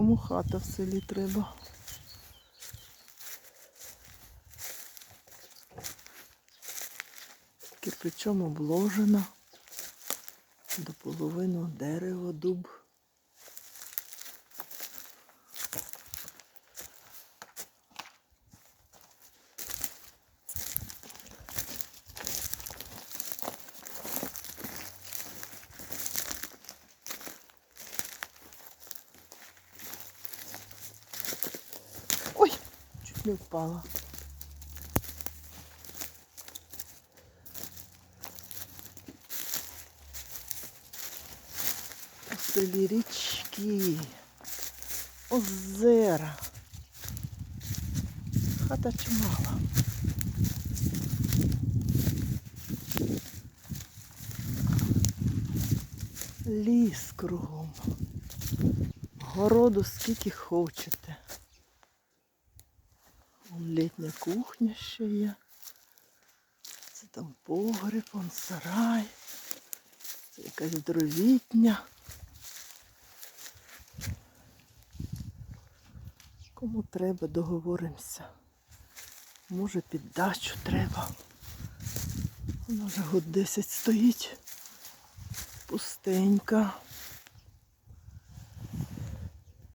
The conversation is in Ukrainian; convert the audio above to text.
Кому хата в селі треба. Кирпичом обложена. До половини дерево, дуб. не впала. У селі річки, озера. Хата чимала. Ліс кругом. Городу скільки хочете. Вон літня кухня ще є. Це там погреб, вон сарай. Це якась дровітня. Кому треба, договоримося. Може під дачу треба. Вона вже год 10 стоїть. Пустенька.